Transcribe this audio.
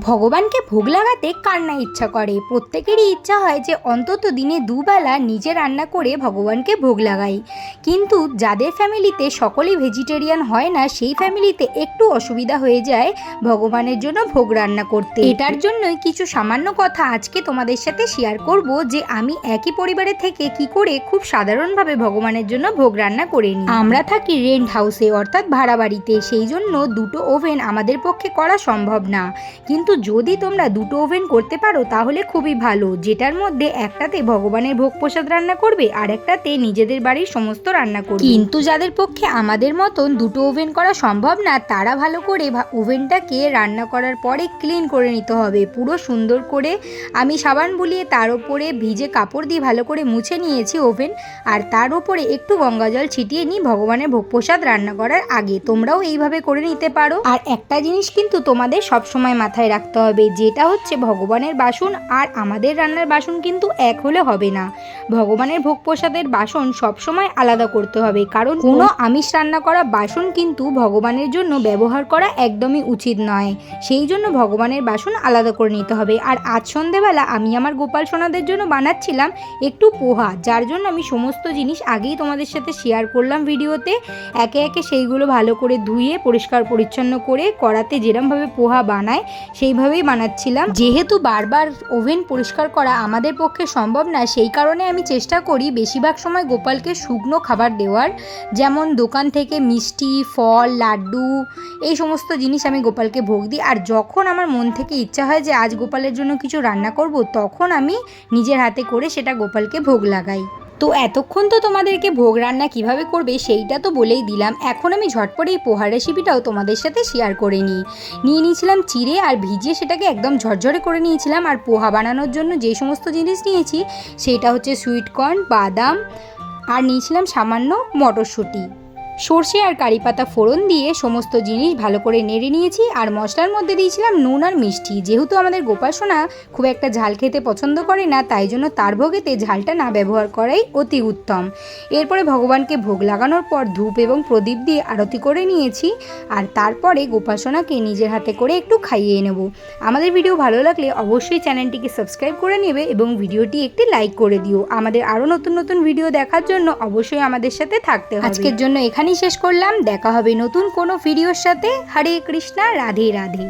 ভগবানকে ভোগ লাগাতে কার না ইচ্ছা করে? প্রত্যেকেরই ইচ্ছা হয় যে অন্তত দিনে দুবেলা নিজে রান্না করে ভগবানকে ভোগ লাগাই। কিন্তু যাদের ফ্যামিলিতে সকলেই ভেজিটেরিয়ান হয় না, সেই ফ্যামিলিতে একটু অসুবিধা হয়ে যায় ভগবানের জন্য ভোগ রান্না করতে। এটার জন্যই কিছু সামান্য কথা আজকে তোমাদের সাথে শেয়ার করব যে আমি একই পরিবারে থেকে কি করে খুব সাধারণভাবে ভগবানের জন্য ভোগ রান্না করে নিই। আমরা থাকি রেন্ট হাউসে অর্থাৎ ভাড়া বাড়িতে। সেই জন্য দুটো ওভেন আমাদের পক্ষে করা সম্ভব না। কিন্তু যদি তোমরা দুটো ওভেন করতে পারো, তাহলে খুবই ভালো। যেটার মধ্যে একটাতে ভগবানের ভোগ প্রসাদ রান্না করবে, আর একটাতে নিজেদের বাড়ির সমস্ত রান্না করবে। কিন্তু যাদের পক্ষে আমাদের মতন দুটো ওভেন করা সম্ভব না, তারা ভালো করে ওভেনটাকে রান্না করার পরে ক্লিন করে নিতে হবে। পুরো সুন্দর করে আমি সাবান বুলিয়ে তার উপরে ভিজে কাপড় দিয়ে ভালো করে মুছে নিয়েছি ওভেন, আর তার উপরে একটু গঙ্গা জল ছিটিয়ে নিই ভগবানের ভোগ প্রসাদ রান্না করার আগে তোমরাও এইভাবে করে নিতে পারো। আর একটা জিনিস কিন্তু তোমাদের সবসময় মাথায় রাখতে হবে। যেটা হচ্ছে ভগবানের বাসন আর আমাদের রান্নার বাসন কিন্তু এক হলে হবে না। ভগবানের ভোগ প্রসাদের বাসন সবসময় আলাদা করতে হবে। কারণ কোনো আমিষ রান্না করা বাসন কিন্তু ভগবানের জন্য ব্যবহার করা একদমই উচিত নয়। সেই জন্য ভগবানের বাসন আলাদা করে নিতে হবে। আর আজ সন্ধেবেলা আমি আমার গোপাল সোনাদের জন্য বানাচ্ছিলাম একটু পোহা যার জন্য আমি সমস্ত জিনিস আগেই তোমাদের সাথে শেয়ার করলাম ভিডিওতে। একে একে সেইগুলো ভালো করে ধুয়ে পরিষ্কার পরিচ্ছন্ন করে কড়াতে যেরমভাবে পোহা বানায় সেইভাবেই বানাচ্ছিলাম। যেহেতু বারবার ওভেন পরিষ্কার করা আমাদের পক্ষে সম্ভব না, সেই কারণে আমি চেষ্টা করি বেশিরভাগ সময় গোপালকে শুকনো খাবার দেওয়ার। যেমন দোকান থেকে মিষ্টি, ফল, লাড্ডু, এই সমস্ত জিনিস আমি গোপালকে ভোগ দিই। আর যখন আমার মন থেকে ইচ্ছা হয় যে আজ গোপালের জন্য কিছু রান্না করব, তখন আমি নিজের হাতে করে সেটা গোপালকে ভোগ লাগাই। তো এতক্ষণ তো তোমাদেরকে ভোগ রান্না কীভাবে করবে সেইটা তো বলেই দিলাম। এখন আমি ঝটপট এই পোহা রেসিপিটাও তোমাদের সাথে শেয়ার করে নিই। নিয়ে নিয়েছিলাম চিড়ে আর ভিজিয়ে সেটাকে একদম ঝরঝরে করে নিয়েছিলাম। আর পোহা বানানোর জন্য যে সমস্ত জিনিস নিয়েছি, সেটা হচ্ছে সুইটকর্ন বাদাম, আর নিয়েছিলাম সামান্য মটরশুঁটি। সর্ষে আর কারি পাতা ফোড়ন দিয়ে সমস্ত জিনিস ভালো করে নেড়ে নিয়েছি আর মশলার মধ্যে দিয়েছিলাম নুন আর মিষ্টি। যেহেতু আমাদের গোপাল সোনা খুব একটা ঝাল খেতে পছন্দ করে না, তাই জন্য তার ভোগেতে ঝালটা না ব্যবহার করাই অতি উত্তম। এরপরে ভগবানকে ভোগ লাগানোর পর ধূপ এবং প্রদীপ দিয়ে আরতি করে নিয়েছি আর তারপরে গোপাল সোনাকে নিজের হাতে করে একটু খাইয়ে নেব। আমাদের ভিডিও ভালো লাগলে অবশ্যই চ্যানেলটিকে সাবস্ক্রাইব করে নেবে এবং ভিডিওটি একটি লাইক করে দিও। আমাদের আরও নতুন নতুন ভিডিও দেখার জন্য অবশ্যই আমাদের সাথে থাকতে আজকের জন্য এখানেই শেষ করলাম। দেখা হবে নতুন কোনো ভিডিওর সাথে। হরে কৃষ্ণা রাধে রাধে।